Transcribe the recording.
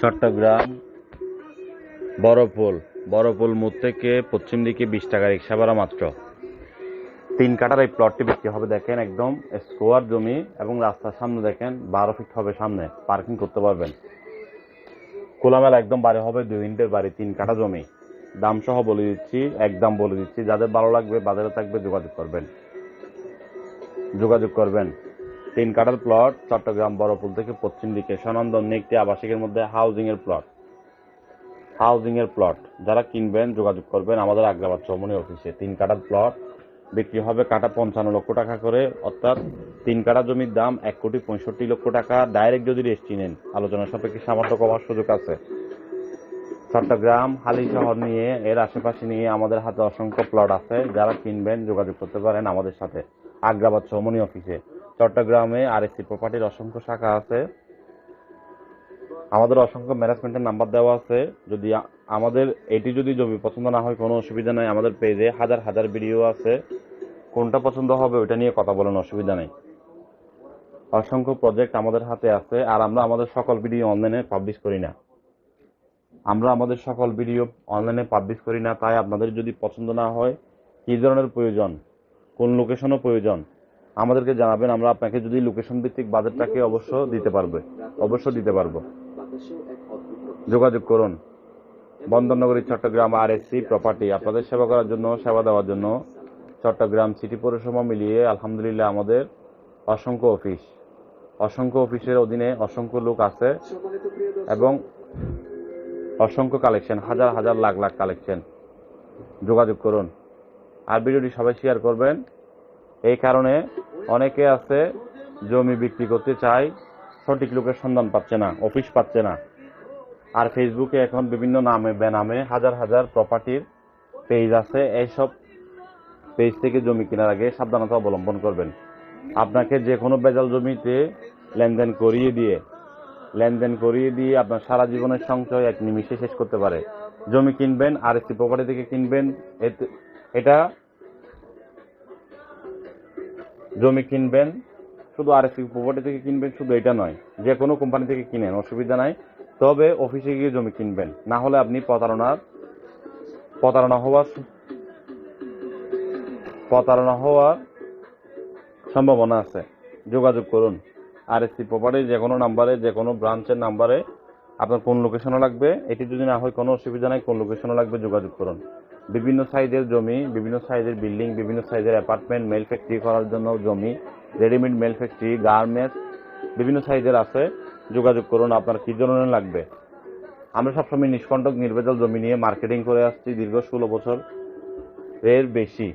চট্টগ্রাম, বড়পোল। বড়পোল মোড় থেকে পশ্চিম দিকে বিশ টাকা রিক্সা ভাড়া মাত্র। তিন কাটার এই প্লটটি বিক্রি হবে, দেখেন একদম স্কোয়ার জমি এবং রাস্তার সামনে দেখেন বারো ফিট হবে সামনে পার্কিং করতে পারবেন। খোলামেলা একদম বাড়ি হবে, দুই ইন্টের বাড়ি, তিন কাঠা জমি। দাম সহ বলে দিচ্ছি একদম বলে দিচ্ছি, যাদের ভালো লাগবে, বাজারে থাকবে, যোগাযোগ করবেন। যোগাযোগ করবেন। তিন কাটার প্লট চট্টগ্রাম বড়পুল থেকে পশ্চিম দিকে সনন্দন্য একটি আবাসিকের মধ্যে হাউজিং এর প্লট হাউজিং এর প্লট যারা কিনবেন, যোগাযোগ করবেন, আমাদের আগ্রাবাদ চৌমনি অফিসে। তিন কাঠার প্লট বিক্রি হবে কাটা পঞ্চান্ন লক্ষ টাকা করে, অর্থাৎ তিন কাটা জমির দাম এক কোটি পঁয়ষট্টি লক্ষ টাকা। ডাইরেক্ট যদি রেস্টি নেন, আলোচনা সাপেক্ষে সামর্থ্য কমার সুযোগ আছে। চট্টগ্রাম হালি শহর নিয়ে, এর আশেপাশে নিয়ে আমাদের হাতে অসংখ্য প্লট আছে। যারা কিনবেন, যোগাযোগ করতে পারেন আমাদের সাথে। আগ্রাবাদ চৌমনি অফিসে। চট্টগ্রামে আর এসি প্রপার্টির অসংখ্য শাখা আছে। আমাদের অসংখ্য ম্যানেজমেন্টের নাম্বার দেওয়া আছে। যদি আমাদের এটি যদি জমি পছন্দ না হয়, কোনো অসুবিধা নাই। আমাদের পেজে হাজার হাজার ভিডিও আছে। কোনটা পছন্দ হবে ওইটা নিয়ে কথা বলেন অসুবিধা নেই। অসংখ্য প্রজেক্ট আমাদের হাতে আছে আর আমরা আমাদের সকল ভিডিও অনলাইনে পাবলিশ করি না। আমরা আমাদের সকল ভিডিও অনলাইনে পাবলিশ করি না। তাই আপনাদের যদি পছন্দ না হয়, কী ধরনের প্রয়োজন? কোন লোকেশনও প্রয়োজন? আমাদেরকে জানাবেন, আমরা আপনাকে যদি লোকেশন ভিত্তিক বাজেটটাকে অবশ্য দিতে পারবে, অবশ্য দিতে পারব। যোগাযোগ করুন। বন্দরনগরী, চট্টগ্রাম আর এসসি প্রপার্টি আপনাদের সেবা করার জন্য, সেবা দেওয়ার জন্য চট্টগ্রাম সিটি পৌরসভা মিলিয়ে আলহামদুলিল্লাহ আমাদের অসংখ্য অফিস, অসংখ্য অফিসের অধীনে অসংখ্য লোক আছে এবং অসংখ্য কালেকশন হাজার হাজার লাখ লাখ কালেকশন যোগাযোগ করুন। আর ভিডিওটি সবাই শেয়ার করবেন। এই কারণে অনেকে আছে, জমি বিক্রি করতে চায়, সঠিক লোকের সন্ধান পাচ্ছে না, অফিস পাচ্ছে না। আর ফেসবুকে এখন বিভিন্ন নামে, বেনামে হাজার হাজার প্রপার্টির পেজ আছে। এইসব পেজ থেকে জমি কেনার আগে সাবধানতা অবলম্বন করবেন। আপনাকে যে কোনো বেজাল জমিতে লেনদেন করিয়ে দিয়ে, লেনদেন করিয়ে দিয়ে আপনার সারা জীবনের সঞ্চয় এক নিমিষে শেষ করতে পারে। জমি কিনবেন, আর একটি প্রপার্টি থেকে কিনবেন এটা জমি কিনবেন, শুধু আর একটি প্রপার্টি থেকে কিনবেন, শুধু এটা নয়, যে কোনো কোম্পানি থেকে কিনেন, অসুবিধা নাই। তবে অফিসে গিয়ে জমি কিনবেন, না হলে আপনি প্রতারণার, প্রতারণা হওয়ার প্রতারণা হওয়ার সম্ভাবনা আছে। যোগাযোগ করুন। আর এসি প্রপার্টি যে কোনো নাম্বারে যে কোনো ব্রাঞ্চের নাম্বারে আপনার কোন লোকেশনে লাগবে, এটি যদি না হয় কোনো অসুবিধা নাই, কোন লোকেশনে লাগবে যোগাযোগ করুন। বিভিন্ন সাইজের জমি, বিভিন্ন সাইজের বিল্ডিং, বিভিন্ন সাইজের অ্যাপার্টমেন্ট, মেল ফ্যাক্টরি করার জন্য জমি, রেডিমেড মেল ফ্যাক্টরি, গার্মেন্টস, বিভিন্ন সাইজের আছে। যোগাযোগ করুন, আপনার কী ধরনের লাগবে? আমরা সবসময় নিষ্কণ্টক, নির্ভেজাল জমি নিয়ে মার্কেটিং করে আসছি দীর্ঘ ষোলো বছর এর বেশি।